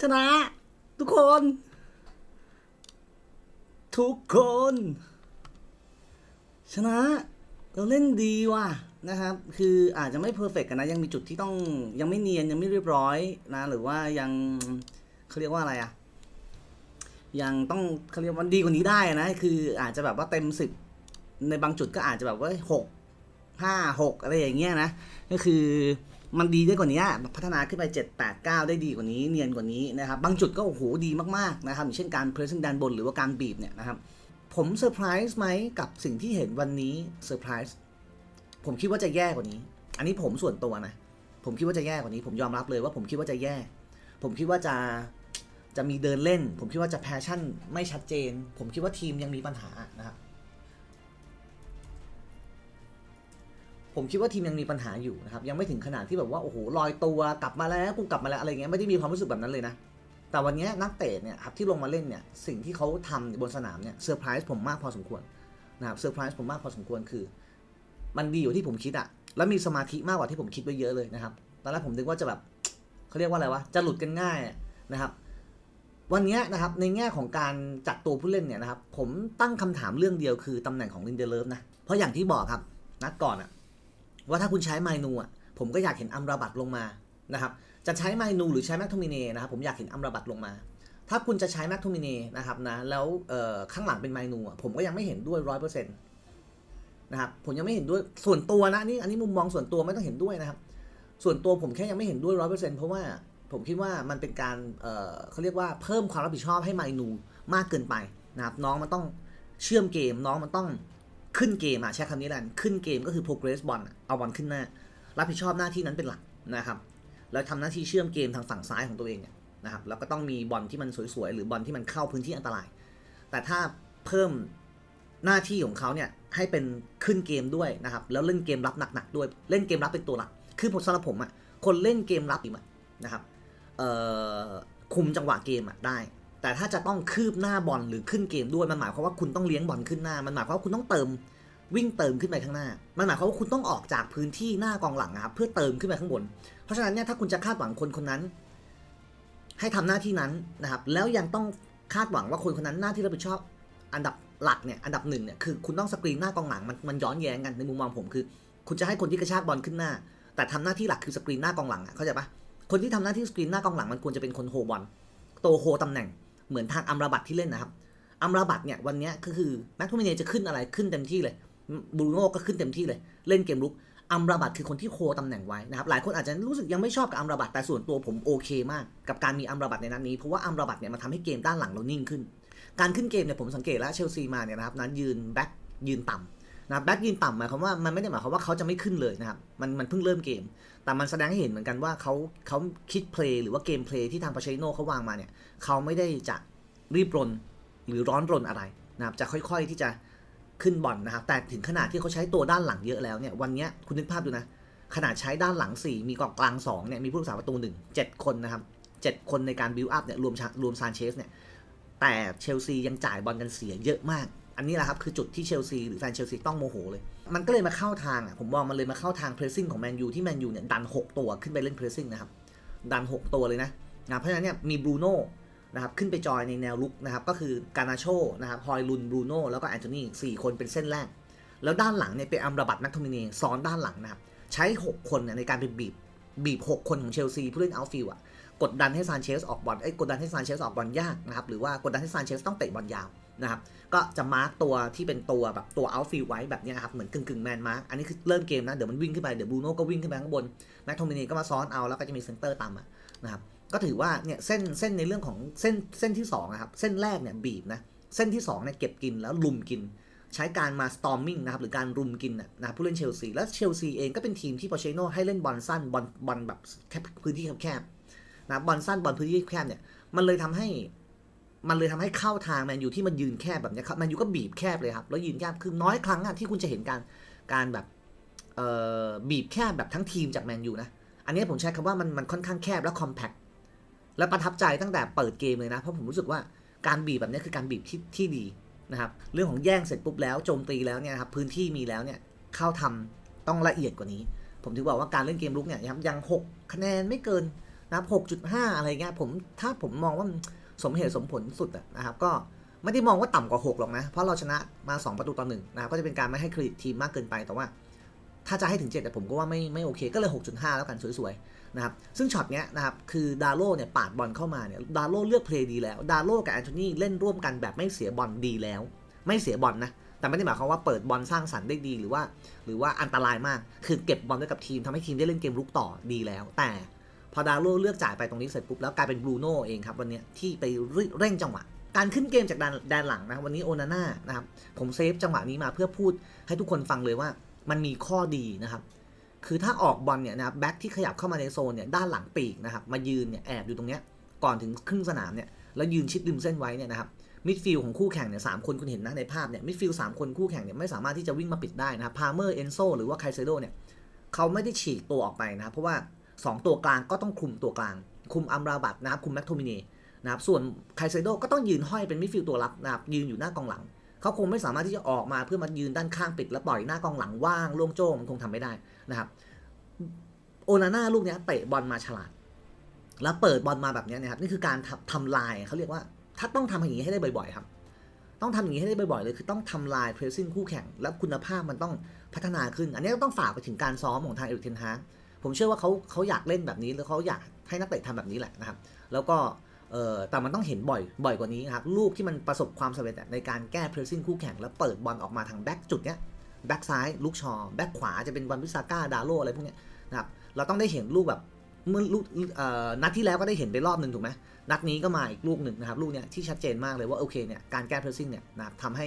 ชนะ ทุกคน ทุกคน ชนะ เราเล่นดีว่ะนะครับ คืออาจจะไม่เพอร์เฟกกันนะ ยังมีจุดที่ต้องยังไม่เนียนยังไม่เรียบร้อยนะ หรือว่ายังเขาเรียกว่าอะไรอะยังต้องเขาเรียกว่าดีกว่านี้ได้นะ คืออาจจะแบบว่าเต็มสิบในบางจุดก็อาจจะแบบว่าหกห้าหกอะไรอย่างเงี้ยนะ ก็คือ มันดีได้กว่านี้พัฒนาขึ้นไป7 8 9 ได้ดีกว่านี้เนียนกว่านี้นะครับ บางจุดก็โอ้โหดีมากๆนะครับอย่างเช่นการเพรสซิ่งด้านบนหรือว่าการบีบเนี่ยนะครับ ผมเซอร์ไพรส์ไหมกับสิ่งที่เห็นวันนี้เซอร์ไพรส์ผมคิดว่าจะแย่กว่านี้ อันนี้ผมส่วนตัวนะ ผมคิดว่าจะแย่กว่านี้ ผมยอมรับเลยว่าผมคิดว่าจะแย่ ผมคิดว่าจะจะมีเดินเล่น ผมคิดว่าจะแพชชั่นไม่ชัดเจน ผมคิดว่าทีมยังมีปัญหานะครับ ผมคิดว่าทีมยังมีปัญหาอยู่นะครับยังไม่ถึงขนาดที่แบบว่าโอ้โหลอยตัวกลับมาแล้วกูกลับมาแล้วอะไรเงี้ยไม่ได้มีความรู้สึกแบบนั้นเลยนะแต่วันนี้นักเตะเนี่ยครับที่ลงมาเล่นเนี่ยสิ่งที่เขาทำบนสนามเนี่ยเซอร์ไพรส์ผมมากพอสมควรนะครับเซอร์ไพรส์ผมมากพอสมควรคือ มันดีอยู่ที่ผมคิดอะแล้วมีสมาธิมากกว่าที่ผมคิดไว้เยอะเลยนะครับตอนแรกผมนึกว่าจะแบบเขาเรียกว่าอะไรวะจะหลุดกันง่ายนะครับ วันนี้นะครับในแง่ของการจัดตัวผู้เล่นเนี่ยนะครับผมตั้งคำถามเรื่องเดียวคือตำแหน่งของลินเดเลฟนะเพราะอย่างที่บอกครับนัดก่อนอะ ว่าถ้าคุณใช้ไมนูอะผมก็อยากเห็นอัมราบัตลงมานะครับจะใช้ไมนูหรือใช้แมคโทมิเนนะครับผมอยากเห็นอัมราบัตลงมา ถ้าคุณจะใช้แมคโทมิเนนะครับนะแล้วข้างหลังเป็นไมนูอะผมก็ยังไม่เห็นด้วยร้อยเปอร์เซ็นต์นะครับผมยังไม่เห็นด้วยส่วนตัวนะนี่อันนี้มุมมองส่วนตัวไม่ต้องเห็นด้วยนะครับ ส่วนตัวผมแค่ยังไม่เห็นด้วยร้อยเปอร์เซ็นต์เพราะว่าผมคิดว่ามันเป็นการเอ่อเขาเรียกว่าเพิ่มความรับผิดชอบให้ไมนูมากเกินไปนะครับน้องมันต้องเชื่อมเกมน้องมันต้อง ขึ้นเกมอะใช้คำนี้แหละขึ้นเกมก็คือ progress บอลเอาบอลขึ้นหน้า รับผิดชอบหน้าที่นั้นเป็นหลักนะครับแล้วทำหน้าที่เชื่อมเกมทางฝั่งซ้ายของตัวเองเนี่ยนะครับแล้วก็ต้องมีบอลที่มันสวยๆ หรือบอลที่มันเข้าพื้นที่อันตราย แต่ถ้าเพิ่มหน้าที่ของเขาเนี่ยให้เป็นขึ้นเกมด้วยนะครับแล้วเล่นเกมรับหนักๆด้วยเล่นเกมรับเป็นตัวหลัก คือผมสำหรับผมอะคนเล่นเกมรับอีกนะครับคุมจังหวะเกมอะได้ แต่ถ้าจะต้องคืบหน้าบอลหรือขึ้นเกมด้วยมันหมายความว่าคุณต้องเลี้ยงบอลขึ้นหน้า มันหมายความว่าคุณต้องเติมวิ่งเติมขึ้นไปข้างหน้า มันหมายความว่าคุณต้องออกจากพื้นที่หน้ากองหลังนะครับเพื่อเติมขึ้นไปข้างบน เพราะฉะนั้นเนี่ยถ้าคุณจะคาดหวังคนคนนั้น ให้ทำหน้าที่นั้นนะครับ แล้วยังต้องคาดหวังว่าคนคนนั้นหน้าที่รับผิดชอบ อันดับหลักเนี่ยอันดับหนึ่งเนี่ยคือคุณต้องสกรีนหน้ากองหลังมันมันย้อนแย้งกันในมุมมองผมคือ คุณจะให้คนที่กระชากบอลขึ้นหน้า แต่ทำหน้าที่หลักคือสกรีนหน้ากองหลังอะเข้าใจปะคนที่ทำหน้าที่สกรีนหน้ากองหลังมันควรจะเป็นคนโฮบอลโตโฮตำแหน่ง เหมือนทางอัมราบัตที่เล่นนะครับอัมราบัตเนี่ยวันนี้ก็คือแม็กทูมิเนจะขึ้นอะไรขึ้นเต็มที่เลยบรูโน่ก็ขึ้นเต็มที่เลย เล่นเกมลุกอัมราบัตคือคนที่โคตำแหน่งไว้นะครับหลายคนอาจจะรู้สึกยังไม่ชอบกับอัมราบัตแต่ส่วนตัวผมโอเคมากกับการมีอัมราบัตในนัดนี้เพราะว่าอัมราบัตเนี่ยมันทำให้เกมด้านหลังเรานิ่งขึ้น การขึ้นเกมเนี่ยผมสังเกตแล้วเชลซีมาเนี่ยนะครับนั้นยืนแบ็คยืนต่ำ นะแบ็คยืนต่ำหมายความว่ามันไม่ได้หมายความว่าเขาจะไม่ขึ้นเลยนะครับมันมันเพิ่งเริ่มเกม แต่มันแสดงให้เห็นเหมือนกันว่าเขาเขาคิดเพลย์หรือว่าเกมเพลย์ที่ทางปาเชโนเขาวางมาเนี่ยเขาไม่ได้จะรีบรนหรือร้อนรนอะไรนะครับจะค่อยๆที่จะขึ้นบอลนะครับแต่ถึงขนาดที่เขาใช้ตัวด้านหลังเยอะแล้วเนี่ยวันนี้คุณนึกภาพดูนะขนาดใช้ด้านหลัง 4 มีกองกลาง2เนี่ยมีผู้รักษาประตู 1 7 คนนะครับ 7 คนในการบิวอัพเนี่ยรวมรวมซานเชสเนี่ยแต่เชลซียังจ่ายบอลกันเสียเยอะมาก อันนี้แหละครับคือจุดที่เชลซีหรือแฟนเชลซีต้องโมโหเลย มันก็เลยมาเข้าทางอะผมมองมันเลยมาเข้าทางเพรสซิ่งของแมนยูที่แมนยูเนี่ยดัน 6 ตัวขึ้นไปเล่นเพรสซิ่งนะครับดัน 6 ตัวเลยนะนะเพราะฉะนั้นเนี่ยมีบรูโน่นะครับขึ้นไปจอยในแนวลุกนะครับก็คือการนาโชนะครับฮอยลุนบรูโน่แล้วก็แอนโทนีสี่คนเป็นเส้นแรก แล้วด้านหลังเนี่ยเป็นอัมราบัตนักทมินีซ้อนด้านหลังนะครับใช้ 6 คนเนี่ยในการไปบีบบีบ 6 คนของเชลซีผู้เล่นเอาฟิลอะกดดันให้ซานเชสออกบอลไอ้กดดันให้ซานเชสออกบอลยากนะครับหรือว่ากดดันให้ซานเชสต้องเตะบอลยาว นะครับ ก็จะมาร์กตัวที่เป็นตัวแบบตัวเอาฟิลไว้แบบนี้ครับ เหมือนกึ่งกึ่งแมนมาร์กอันนี้คือเริ่มเกมนะ เดี๋ยวมันวิ่งขึ้นไป เดี๋ยวบูโน่ก็วิ่งขึ้นไปข้างบน แม็กโทมินีก็มาซ้อนเอา แล้วก็จะมีเซนเตอร์ตามมานะครับ ก็ถือว่าเนี่ยเส้นเส้นในเรื่องของเส้นเส้นที่2นะครับ เส้นแรกเนี่ยบีบนะ เส้นที่2เนี่ยเก็บกินแล้วลุมกิน ใช้การมา storming นะครับ หรือการรุมกินนะผู้เล่นเชลซี และเชลซีเองก็เป็นทีมที่ปอเชโนให้เล่นบอลสั้นบอลบอลแบบแคบพื้นที่แคบๆนะบอลสั้นบอลพื้นที่แคบเนี่ยมันเลยทำให้ มันเลยทำให้เข้าทางแมนยูที่มันยืนแคบแบบนี้ครับแมนยูก็บีบแคบเลยครับแล้วยืนแคบคือน้อยครั้งอะที่คุณจะเห็นการการแบบบีบแคบแบบทั้งทีมจากแมนยูนะ อันนี้ผมใช้คำว่ามันมันค่อนข้างแคบและ compact และประทับใจตั้งแต่เปิดเกมเลยนะ เพราะผมรู้สึกว่าการบีบแบบนี้คือการบีบที่ที่ดีนะครับ เรื่องของแย่งเสร็จปุ๊บแล้วโจมตีแล้วเนี่ยครับพื้นที่มีแล้วเนี่ยเข้าทำต้องละเอียดกว่านี้ ผมถึงบอกว่าการเล่นเกมลุกเนี่ยครับยัง6คะแนนไม่เกินนะครับ6.5อะไรเงี้ยผมถ้าผมมองว่า สมเหตุสมผลสุดนะครับก็ไม่ได้มองว่าต่ำกว่า 6 หรอกนะ เพราะเราชนะมา 2 ประตูต่อหนึ่งนะครับก็จะเป็นการไม่ให้เครดิตทีมมากเกินไปแต่ว่า ถ้าจะให้ถึง 7 แต่ผมก็ว่าไม่ไม่โอเค ก็เลย 6.5 แล้วกันสวยๆนะครับซึ่งช็อตเนี้ยนะครับคือดาโลเนี่ยปาดบอลเข้ามาเนี่ยดาโลเลือกเพลย์ดีแล้วดาโลกับแอนโทนีเล่นร่วมกันแบบไม่เสียบอลดีแล้ว ไม่เสียบอลนะแต่ไม่ได้หมายความว่าเปิดบอลสร้างสรรค์ได้ดีหรือว่า หรือว่าอันตรายมากคือเก็บบอลไว้กับทีมทำให้ทีมได้เล่นเกมรุกต่อดีแล้ว แต่ พอดาโลเลือกจ่ายไปตรงนี้เสร็จปุ๊บแล้วกลายเป็นบรูโน่เองครับวันนี้ที่ไปเร่งจังหวะการขึ้นเกมจากแดนแดนหลังนะวันนี้โอนาน่านะครับผมเซฟจังหวะนี้มาเพื่อพูดให้ทุกคนฟังเลยว่ามันมีข้อดีนะครับคือถ้าออกบอลเนี่ยนะครับแบ็คที่ขยับเข้ามาในโซนเนี่ยด้านหลังปีกนะครับมายืนเนี่ยแอบอยู่ตรงเนี้ยก่อนถึงครึ่งสนามเนี่ยแล้วยืนชิดริมเส้นไว้เนี่ยนะครับมิดฟิลด์ของคู่แข่งเนี่ยสามคนคุณเห็นนะในภาพเนี่ยมิดฟิลด์สามคนคู่แข่งเนี่ยไม่สามารถที่จะวิ่งมาปิดได้นะครับพาเมอร์เอนโซหรือว่าไคเซโดเนี่ยเขาไม่ได้ฉีกตัวออกไปนะครับเพราะว่า 2 ตัวกลางก็ต้องคุมตัวกลาง คุมอัมราบัตนะครับคุมแม็กโทมิเนนะครับส่วนไคเซโดก็ต้องยืนห้อยเป็นมิดฟิลด์ตัวรับนะครับยืนอยู่หน้ากองหลัง เขาคงไม่สามารถที่จะออกมาเพื่อมายืนด้านข้างปิดแล้วปล่อยหน้ากองหลังว่างโล่งโจ้งมันคงทำไม่ได้นะครับโอนาน่าลูกนี้เตะบอลมาฉลาด แล้วเปิดบอลมาแบบนี้นะครับนี่คือการทำทำลายเขาเรียกว่า ถ้าต้องทำอย่างนี้ให้ได้บ่อยๆครับ ต้องทำอย่างนี้ให้ได้บ่อยๆเลยคือต้องทำลายเพรสซิ่งคู่แข่ง แล้วคุณภาพมันต้องพัฒนาขึ้น อันนี้ก็ต้องฝากไปถึงการซ้อมของทางเอริกเทนฮาก ผมเชื่อว่าเขาเขาอยากเล่นแบบนี้แล้วเขาอยากให้นักเตะทำแบบนี้แหละนะครับ แล้วก็เออแต่มันต้องเห็นบ่อยบ่อยกว่านี้นะครับลูกที่มันประสบความสำเร็จในการแก้เพรสซิ่งคู่แข่งแล้วเปิดบอลออกมาทางแบ็กจุดเนี้ยแบ็กซ้ายลูกชอแบ็กขวาจะเป็นวันวิสาก้าดาโลอะไรพวกเนี้ยนะครับเราต้องได้เห็นลูกแบบเมื่อลูกนัดที่แล้วก็ได้เห็นไปรอบหนึ่งถูกไหมนัดนี้ก็มาอีกลูกหนึ่งนะครับลูกเนี้ยที่ชัดเจนมากเลยว่าโอเคเนี่ยการแก้เพรสซิ่งเนี่ยนะครับทำให้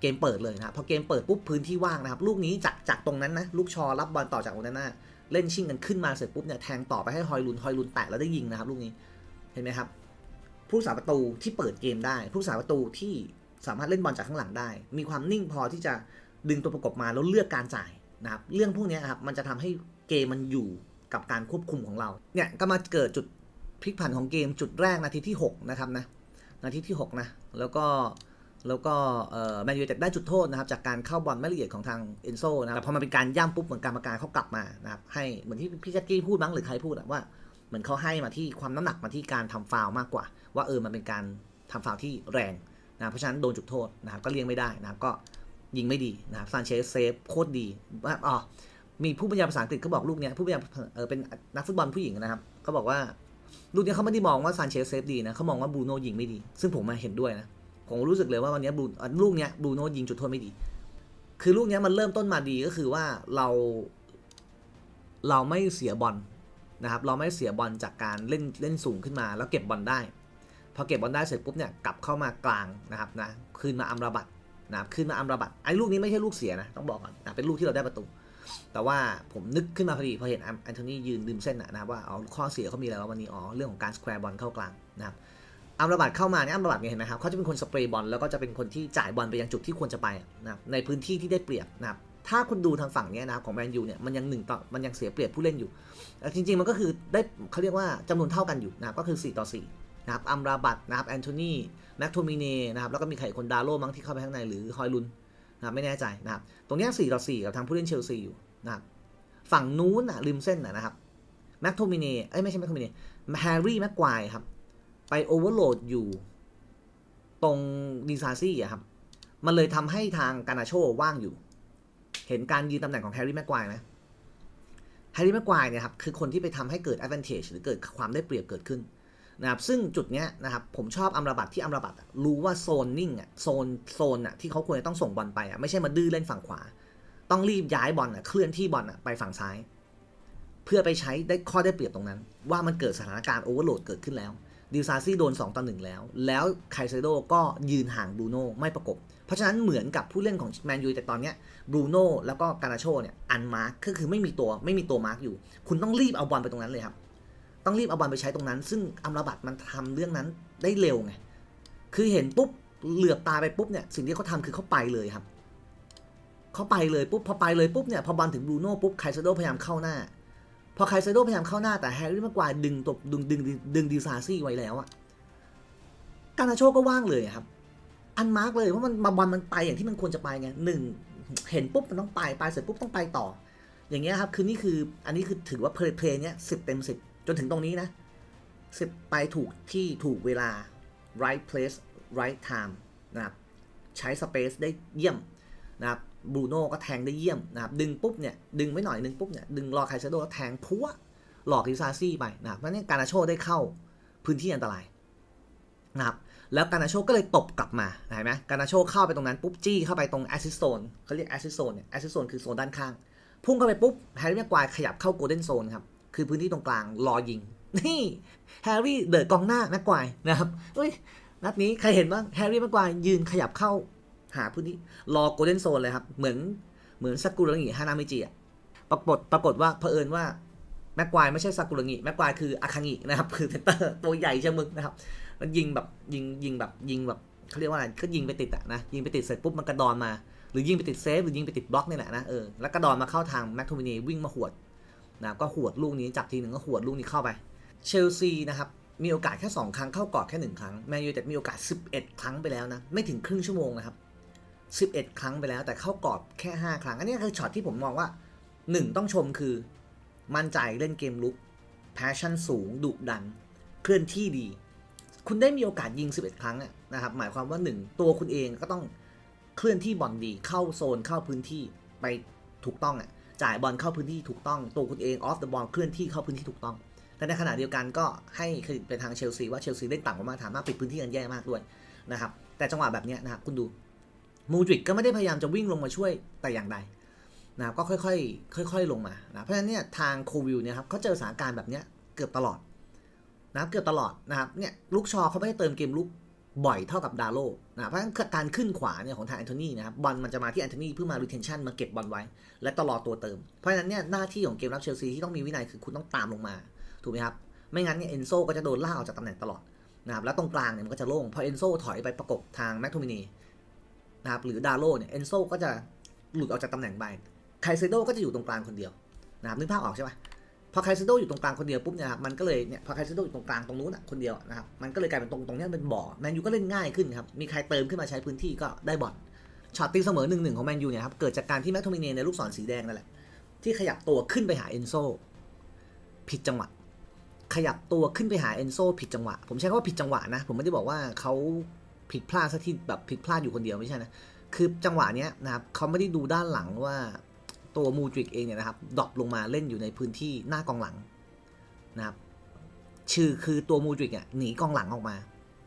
เกมเปิดเลยนะครับพอเกมเปิดปุ๊บพื้นที่ว่างนะครับลูกนี้จากจากตรงนั้นนะลูกชอรับบอลต่อจากโอนาน่า เล่นชิ่งกันขึ้นมาเสร็จปุ๊บเนี่ยแทงต่อไปให้ฮอยลุนฮอยลุนแตะแล้วได้ยิงนะครับลูกนี้เห็นไหมครับผู้สาประตูที่เปิดเกมได้ ผู้สาประตูที่สามารถเล่นบอลจากข้างหลังได้ มีความนิ่งพอที่จะดึงตัวประกบมาแล้วเลือกการจ่ายนะครับเรื่องพวกนี้ครับมันจะทำให้เกมมันอยู่กับการควบคุมของเราเนี่ยก็มาเกิดจุดพลิกผันของเกมจุดแรกนาทีที่6นะครับนะนาทีที่6นะแล้วก็ แล้วก็แมนยูจะได้จุดโทษนะครับจากการเข้าบอลไม่ละเอียดของทางเอนโซนะครับแต่พอมันเป็นการย่ำปุ๊บเหมือนกรรมการเขากลับมานะครับให้เหมือนที่พี่แจ็คกี้พูดบ้างหรือใครพูดอะว่าเหมือนเขาให้มาที่ความน้ำหนักมาที่การทำฟาวมากกว่า ว่าเออมันเป็นการทำฟาวที่แรงนะเพราะฉะนั้นโดนจุดโทษนะครับก็เลี้ยงไม่ได้นะครับก็ยิงไม่ดีนะครับซานเชสเซฟโคตรดีว่าอ๋อมีผู้บรรยายภาษาอังกฤษเขาบอกลูกเนี้ยผู้บรรยายเออเป็นนักฟุตบอลผู้หญิงนะครับเขาบอกว่าลูกเนี้ยเขาไม่ได้มองว่าซานเชสเซฟดีนะเขามองว่าบูโน่ยิงไม่ดี ซึ่งผมมาเห็นด้วยนะ ผมรู้สึกเลยว่าวันนี้บูลูกเนี้ยบูโน่ยิงจุดโทษไม่ดี คือลูกเนี้ยมันเริ่มต้นมาดีก็คือว่าเรา เราไม่เสียบอลนะครับ เราไม่เสียบอลจากการเล่นเล่นสูงขึ้นมา แล้วเก็บบอลได้ พอเก็บบอลได้เสร็จปุ๊บเนี่ยกลับเข้ามากลางนะครับนะคืนมาอัมราบัตนะครับคืนมาอัมราบัตไอ้ลูกนี้ไม่ใช่ลูกเสียนะต้องบอกก่อนนะเป็นลูกที่เราได้ประตู แต่ว่าผมนึกขึ้นมาพอดีพอเห็นแอนโทนียืนริมเส้นนะครับว่าอ๋อข้อเสียเขามีอะไรวะวันนี้อ๋อเรื่องของการสแควร์บอลเข้ากลางนะครับ อัมราบัตเข้ามาเนี่ยอัมราบัตเนี่ยเห็นไหมครับเขาจะเป็นคนสเปรย์บอลแล้วก็จะเป็นคนที่จ่ายบอลไปยังจุดที่ควรจะไปนะครับในพื้นที่ที่ได้เปรียบนะครับถ้าคุณดูทางฝั่งนี้นะครับของแมนยูเนี่ยมันยังหนึ่งต่อมันยังเสียเปรียบผู้เล่นอยู่แต่จริง ๆ มันก็คือได้เขาเรียกว่าจำนวนเท่ากันอยู่นะครับก็คือ 4 ต่อ 4 นะครับอัมราบัตนะครับแอนโทนีแม็กโทมิเนนะครับแล้วก็มีใครคนดาโลมั้งที่เข้าไปข้างในหรือฮอยลุนนะครับไม่แน่ใจนะครับตรงนี้4ต่อ 4 กับทางผู้เล่นเชลซีอยู่นะครับฝั่งนู้นอะริมเส้นนะครับแม็กโทมิเนเอ้ยไม่ใช่แม็กโทมิเนแฮร์รี่แม็กควายครับ ไปโอเวอร์โหลดอยู่ตรงดีซาซี่อะครับ มันเลยทำให้ทางกานาโชว่างอยู่ เห็นการยืนตำแหน่งของแฮร์รี่แม็กควายไหมแฮร์รี่แม็กควายเนี่ยครับคือคนที่ไปทำให้เกิด advantage หรือเกิดความได้เปรียบเกิดขึ้นนะครับซึ่งจุดเนี้ยนะครับผมชอบอัมราบัตที่อัมราบัตรู้ว่าโซนนิ่งอะโซนโซนอะที่เขาควรจะต้องส่งบอลไปอะไม่ใช่มาดื้อเล่นฝั่งขวา ต้องรีบย้ายบอลอะเคลื่อนที่บอลอะไปฝั่งซ้าย เพื่อไปใช้ได้ข้อได้เปรียบตรงนั้น ว่ามันเกิดสถานการณ์โอเวอร์โหลดเกิดขึ้นแล้ว ดิวซาซี่โดน 2 ต่อ 1 แล้ว แล้วไคเซโดก็ยืนห่างบรูโน่ไม่ประกบ เพราะฉะนั้นเหมือนกับผู้เล่นของแมนยูแต่ตอนเนี้ยบรูโน่แล้วก็การาโชเนี่ยอันมาร์คก็คือไม่มีตัวไม่มีตัวมาร์คอยู่ คุณต้องรีบเอาบอลไปตรงนั้นเลยครับ ต้องรีบเอาบอลไปใช้ตรงนั้น ซึ่งอัมราบัตมันทำเรื่องนั้นได้เร็วไง คือเห็นปุ๊บเหลือบตาไปปุ๊บเนี่ยสิ่งที่เขาทำคือเขาไปเลยครับเขาไปเลยปุ๊บพอไปเลยปุ๊บเนี่ยพอบอลถึงบรูโน่ปุ๊บไคเซโดพยายามเข้าหน้า พอไคเซโดพยายามเข้าหน้าแต่แฮร์รี่ม็กควาดึงตัวดึงดึงดึงดีซาซี่ไว้แล้วอะการนาโชก็ว่างเลยครับ อันมาร์กเลยเพราะมันมาบอลมันไปอย่างที่มันควรจะไปไงหนึ่งเห็นปุ๊บมันต้องไปไปเสร็จปุ๊บต้องไปต่อ อย่างเงี้ยครับ คือนี่คืออันนี้คือถือว่าเพลย์เพลย์เนี้ยสิบเต็มสิบจนถึงตรงนี้นะสิบไปถูกที่ถูกเวลา right place right time นะครับใช้ space ได้เยี่ยมนะครับ บรูโน่ก็แทงได้เยี่ยมนะครับดึงปุ๊บเนี่ยดึงไม่หน่อยนึงปุ๊บเนี่ยดึงรอไคเซโดแล้วแทงพัวหลอกดิซาซี่ไปนะครับเพราะนั้นการาโชได้เข้าพื้นที่อันตรายนะครับแล้วการาโชก็เลยตบกลับมาเห็นไหมการาโชเข้าไปตรงนั้นปุ๊บจี้เข้าไปตรงแอสซิสโซนเขาเรียกแอสซิสโซนเนี่ยแอสซิสโซนคือโซนด้านข้าง พุ่งเข้าไปปุ๊บแฮร์รี่แม็กควายขยับเข้าโกลเด้นโซนครับคือพื้นที่ตรงกลางรอยิงนี่แฮร์รี่เดินกองหน้าแม็กควายนะครับเฮ้ยนัดนี้ใครเห็นบ้างแฮร์รี่แม็กควายยืนขยับเข้า หาพื้นที่รอโกลเด้นโซนเลยครับ เหมือนเหมือนซากุระงิฮานามิจิอะปรากฏปรากฏว่าเผอิญว่าแม็กควายไม่ใช่ซากุระงิแม็กควายคืออาคางินะครับคือเซนเตอร์ตัวใหญ่เชะมึกนะครับ มันยิงแบบยิงยิงแบบยิงแบบเขาเรียกว่าอะไรก็ยิงไปติดอะนะยิงไปติดเสร็จปุ๊บมันกระดอนมา หรือยิงไปติดเซฟหรือยิงไปติดบล็อกนี่แหละนะเออแล้วกระดอนมาเข้าทางแม็กโทมินีวิ่งมาหวดนะก็หวดลูกนี้จับทีหนึ่งก็หวดลูกนี้เข้าไปเชลซีนะครับมีโอกาสแค่ 2 ครั้งเข้ากรอบแค่ 1 ครั้งแมนยูแต่มีโอกาส 11 ครั้งไปแล้วนะ ไม่ถึงครึ่งชั่วโมงนะครับ 11 ครั้งไปแล้ว แต่เข้ากรอบแค่ 5 ครั้ง อันนี้คือช็อตที่ผมมองว่า 1 ต้องชมคือ มั่นใจเล่นเกมลุกแพชชั่นสูงดุดัน เคลื่อนที่ดี คุณได้มีโอกาสยิง 11 ครั้งนะครับ หมายความว่า 1 ตัวคุณเองก็ต้องเคลื่อนที่บอลดี เข้าโซนเข้าพื้นที่ไปถูกต้องอะจ่ายบอลเข้าพื้นที่ถูกต้อง ตัวคุณเองออฟเดอะบอลเคลื่อนที่เข้าพื้นที่ถูกต้อง แต่ในขณะเดียวกันก็ให้เครดิตไปทางเชลซีว่าเชลซีเล่นต่ำกว่ามาตรฐานมากปิดพื้นที่กันแย่มากด้วยนะครับแต่จังหวะแบบนี้นะครับคุณดู มูดริกก็ไม่ได้พยายามจะวิ่งลงมาช่วยแต่อย่างใดนะครับก็ค่อยๆ ค่อย ๆ ลงมานะเพราะฉะนั้นเนี่ยทางโควิลเนี่ยครับเขาเจอสถานการณ์แบบเนี้ยเกือบตลอดนะครับเกือบตลอดนะครับเนี่ยลูกชอเขาไม่ได้เติมเกมลุกบ่อยเท่ากับดาโลนะเพราะฉะนั้นการขึ้นขวาเนี่ยของทางแอนโทนีนะครับบอลมันจะมาที่แอนโทนีเพื่อมา retention มาเก็บบอลไว้ และตลอดตัวเติม เพราะฉะนั้นเนี่ยหน้าที่ของเกมรับเชลซีที่ต้องมีวินัยคือคุณต้องตามลงมาถูกไหมครับไม่งั้นเนี่ยเอนโซก็จะโดนล่าออกจากตำแหน่งตลอดนะครับแล้วตรงกลางเนี่ยมันก็จะโล่งพอเอนโซถอยไปประกบทางแมคโทมินี นะครับหรือดาโลเนี่ยเอนโซก็จะหลุดออกจากตำแหน่งไปไคเซโดก็จะอยู่ตรงกลางคนเดียวนะครับนึกภาพออกใช่ไหมพอไคเซโดอยู่ตรงกลางคนเดียวปุ๊บเนี่ยครับมันก็เลยเนี่ยพอไคเซโดอยู่ตรงกลางตรงนู้นอะคนเดียวนะครับมันก็เลยกลายเป็นตรงตรงนี้เป็นบ่อแมนยูก็เล่นง่ายขึ้นครับมีใครเติมขึ้นมาใช้พื้นที่ก็ได้บอลช็อตตีเสมอหนึ่งหนึ่งของแมนยูเนี่ยครับเกิดจากการที่แม็กโทมิเนในลูกศรสีแดงนั่นแหละที่ขยับตัวขึ้นไปหาเอนโซผิดจังหวะขยับตัวขึ้นไปหาเอนโซผิดจังหวะ ผมใช้คำว่าผิดจังหวะนะ ผมไม่ได้บอกว่าเขา ผิดพลาดซะที่แบบผิดพลาดอยู่คนเดียวไม่ใช่นะ คือจังหวะเนี้ยนะครับเขาไม่ได้ดูด้านหลังว่าตัวมูดริกเองเนี่ยนะครับดรอปลงมาเล่นอยู่ในพื้นที่หน้ากองหลังนะครับชื่อคือตัวมูดริกอะหนีกองหลังออกมา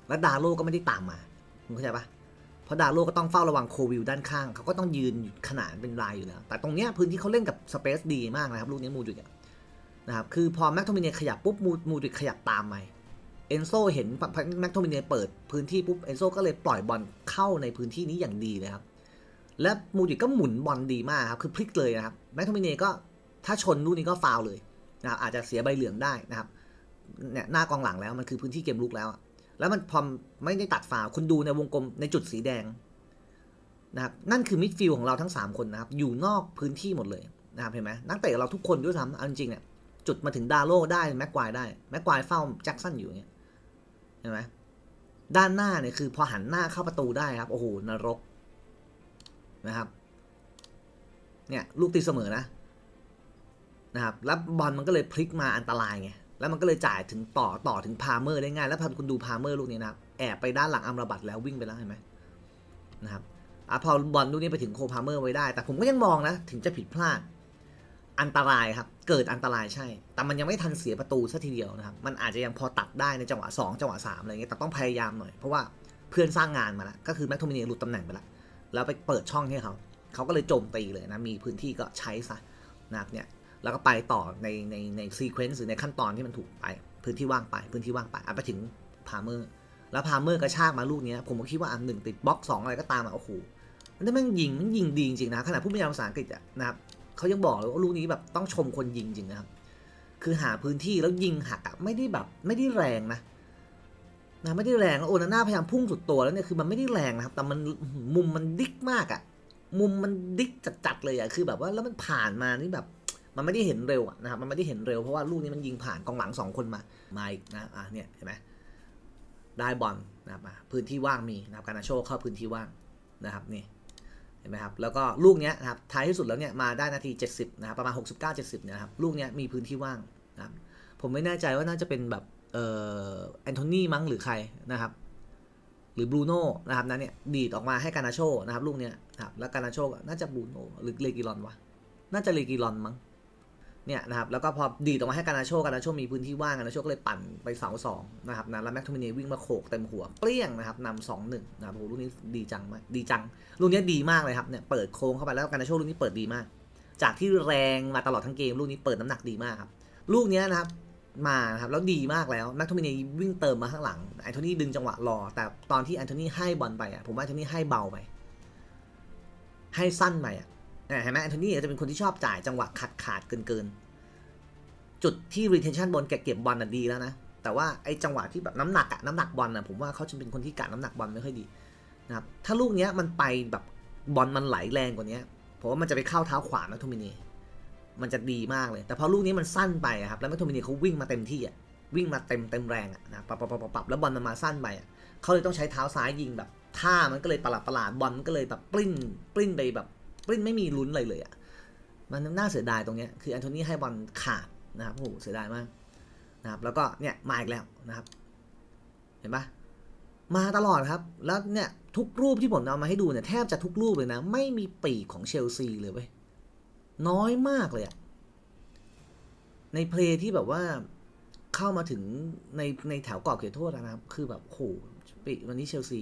แล้วดาโลก็ไม่ได้ตามมาคุณเข้าใจปะเพราะดาโลก็ต้องเฝ้าระวังโควิลด้านข้าง เขาก็ต้องยืนขนานเป็นลายอยู่แล้ว แต่ตรงเนี้ยพื้นที่เขาเล่นกับสเปซดีมากนะครับลูกนี้มูดริกนะครับคือพอแม็กโทมิเนียขยับปุ๊บมูมูดริกขยับตามไป เอนโซเห็นแม็กโทมิเนีเปิดพื้นที่ปุ๊บเอนโซก็เลยปล่อยบอลเข้าในพื้นที่นี้อย่างดีเลยครับ และมูดิก็หมุนบอลดีมากครับ คือพลิกเลยนะครับแม็กโทมิเนีก็ถ้าชนลูกนี้ก็ฟาวเลยนะครับอาจจะเสียใบเหลืองได้นะครับเนี่ยหน้ากองหลังแล้วมันคือพื้นที่เกมลุกแล้ว แล้วมันพอมไม่ได้ตัดฟาว์คุณดูในวงกลมในจุดสีแดงนะครับนั่นคือมิดฟิลด์ของเราทั้ง 3 คนนะครับอยู่นอกพื้นที่หมดเลยนะครับเห็นไหมนักเตะเราทุกคนด้วยซ้ำเอาจริงๆเนี่ยจุดมาถึงดาโลได้แม็กควายได้แม็กควายเฝ้าแจ็คสันอยู่เงี้ย ห็นไหมด้านหน้าเนี่ยคือพอหันหน้าเข้าประตูได้ครับโอ้โหนรกนะครับ เนี่ยลูกตีเสมอนะนะครับแล้วบอลมันก็เลยพลิกมาอันตรายไงแล้วมันก็เลยจ่ายถึงต่อต่อถึงพาเมอร์ได้ง่าย แล้วพอคุณดูพาเมอร์ลูกนี้นะครับแอบไปด้านหลังอัมราบัตแล้ววิ่งไปแล้วเห็นไหมนะครับอะพอบอลลูกนี้ไปถึงโคพาเมอร์ไว้ได้ แต่ผมก็ยังมองนะ ถึงจะผิดพลาด อันตรายครับ เกิดอันตรายใช่ แต่มันยังไม่ทันเสียประตูซะทีเดียวนะครับ มันอาจจะยังพอตัดได้ในจังหวะ 2 จังหวะ3อะไรเงี้ย แต่ต้องพยายามหน่อย เพราะว่าเพื่อนสร้างงานมาแล้ว ก็คือแม็กโทมินีหลุดตำแหน่งไปแล้ว แล้วไปเปิดช่องให้เขา เขาก็เลยโจมตีเลยนะ มีพื้นที่ก็ใช้ซะนะครับเนี่ย แล้วก็ไปต่อในในในซีเควนซ์หรือในขั้นตอนที่มันถูกไป พื้นที่ว่างไป พื้นที่ว่างไปอะไปถึงพาเมอร์ แล้วพาเมอร์กระชากมาลูกเนี้ยผมก็คิดว่าอันหนึ่งติดบล็อกสองอะไรก็ตามอะโอ้โหมันได้แม่งยิงมันยิงดีจริงๆนะขนาดผู้บรรยาภาษาอังกฤษนะครับ เขายังบอกเลยว่าลูกนี้แบบต้องชมคนยิงจริงนะครับ คือหาพื้นที่แล้วยิงหักอะไม่ได้แบบไม่ได้แรงนะนะไม่ได้แรงแล้วโอนาน่าพยายามพุ่งสุดตัวแล้วเนี่ยคือมันไม่ได้แรงนะครับ แต่มันมุมมันดิกมากอะมุมมันดิกจัดๆเลยอะคือแบบว่าแล้วมันผ่านมานี่แบบ มันไม่ได้เห็นเร็วนะครับ มันไม่ได้เห็นเร็วเพราะว่าลูกนี้มันยิงผ่านกองหลังสองคนมามาอีกนะอะเนี่ยเห็นไหมได้บอลนะครับพื้นที่ว่างมีนะครับการนาโชเข้าพื้นที่ว่างนะครับนี่ เห็นไหมครับแล้วก็ลูกเนี้ยนะครับท้ายที่สุดแล้วเนี่ยมาได้นาที 70นะครับประมาณ 69 70เนี่ยครับลูกเนี้ยมีพื้นที่ว่างนะครับผมไม่แน่ใจว่าน่าจะเป็นแบบเอ่อแอนโทนีมั้งหรือใครนะครับหรือบรูโน่นะครับนั้นเนี่ยดีดออกมาให้กานาโชนะครับลูกเนี้ยนะครับแล้วกานาโชน่าจะบรูโน่หรือเลกิรอนวะน่าจะเลกิรอนมั้ง เนี่ยนะครับแล้วก็พอดีดออมาให้กานาโชกานาโชมีพื้นที่ว่างกานาโชก็เลยปั่นไปเสาสองนะครับนะแล้วแม็กโทมินีวิ่งมาโขกเต็มหัวเปรี้ยงนะครับนำสองหนึ่งนะครับโอ้โหลูกนี้ดีจังมากดีจังลูกนี้ดีมากเลยครับเนี่ยเปิดโค้งเข้าไปแล้วกานาโชลูกนี้เปิดดีมาก จากที่แรงมาตลอดทั้งเกมลูกนี้เปิดน้ำหนักดีมากครับลูกเนี้ยนะครับมานะครับแล้วดีมากแล้วแม็กโทมินีวิ่งเติมมาข้างหลังแอนโทนีดึงจังหวะรอ แต่ตอนที่แอนโทนีให้บอลไปอะผมว่าแอนโทนีให้เบาไปให้สั้นไปอะ เห็นไหมแอนโทนีจะเป็นคนที่ชอบจ่ายจังหวะขาดขาดเกินเกินจุดที่ retention บอลแกเก็บบอลน่ะดีแล้วนะ แต่ว่าไอ้จังหวะที่แบบน้ำหนักอะน้ำหนักบอลน่ะผมว่าเขาจะเป็นคนที่กะน้ำหนักบอลไม่ค่อยดีนะครับถ้าลูกเนี้ยมันไปแบบบอลมันไหลแรงกว่านี้ผมว่ามันจะไปเข้าเท้าขวาแมคโทมินีมันจะดีมากเลย แต่พอลูกนี้มันสั้นไปครับแล้วแมคโทมินีเขาวิ่งมาเต็มที่อะวิ่งมาเต็มเต็มแรงอะนะปรับปรับปรับปับแล้วบอลมันมาสั้นไปอะเขาเลยต้องใช้เท้าซ้ายยิงแบบท่ามันก็เลยประหลาดประหลาดบอลมันก็เลยแบบปริ้นปริ้นไปแบบ ปรินไม่มีลุ้นเลยเลยอะมันน่าเสียดายตรงเนี้ยคือแอนโทนีให้บอลขาดนะครับโอ้โหเสียดายมากนะครับแล้วก็เนี่ยมาอีกแล้วนะครับ เห็นปะมาตลอดครับ แล้วเนี่ยทุกรูปที่ผมเอามาให้ดูเนี่ยแทบจะทุกรูปเลยนะ ไม่มีปีกของเชลซีเลยเว้ยน้อยมากเลยอะในเพลย์ที่แบบว่าเข้ามาถึงในในแถวกรอบเขตโทษนะครับ คือแบบโหปีกวันนี้เชลซี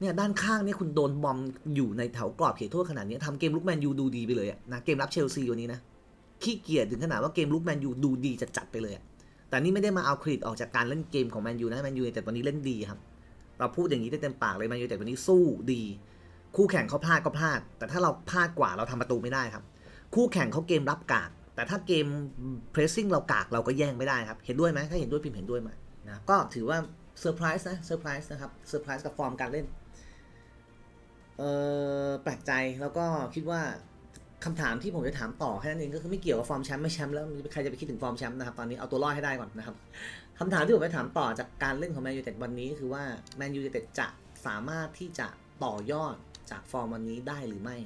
เนี่ยด้านข้างเนี่ยคุณโดนบอมอยู่ในแถวกรอบเขตโทษขนาดนี้ทำเกมลุกแมนยูดูดีไปเลยอะนะเกมรับเชลซีวันนี้นะขี้เกียจถึงขนาดว่าเกมลุกแมนยูดูดีจัดๆไปเลยอะแต่นี่ไม่ได้มาเอาเครดิตออกจากการเล่นเกมของแมนยูนะแมนยูแต่วันนี้เล่นดีครับ เราพูดอย่างนี้ได้เต็มปากเลยแมนยูแต่วันนี้สู้ดี คู่แข่งเขาพลาดก็พลาด แต่ถ้าเราพลาดกว่าเราทำประตูไม่ได้ครับ คู่แข่งเขาเกมรับกาก แต่ถ้าเกมเพรสซิ่งเรากากเราก็แย่งไม่ได้ครับเห็นด้วยไหมถ้าเห็นด้วยพิมพ์เห็นด้วยไหมนะก็ถือว่าเซอร์ไพรส์นะเซอร์ไพรส์นะครับเซอร์ไพรส์กับฟอร์มการเล่น เออแปลกใจแล้วก็คิดว่าคำถามที่ผมจะถามต่อแค่นั้นเองก็คือไม่เกี่ยวกับฟอร์มแชมป์ไม่แชมป์แล้วใครจะไปคิดถึงฟอร์มแชมป์นะครับตอนนี้เอาตัวรอดให้ได้ก่อนนะครับคำถามที่ผมจะถามต่อจากการเล่นของแมนยูเต็ดวันนี้คือว่าแมนยูเต็ดจะสามารถที่จะต่อยอดจากฟอร์มวันนี้ได้หรือไม่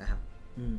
นะครับ อืม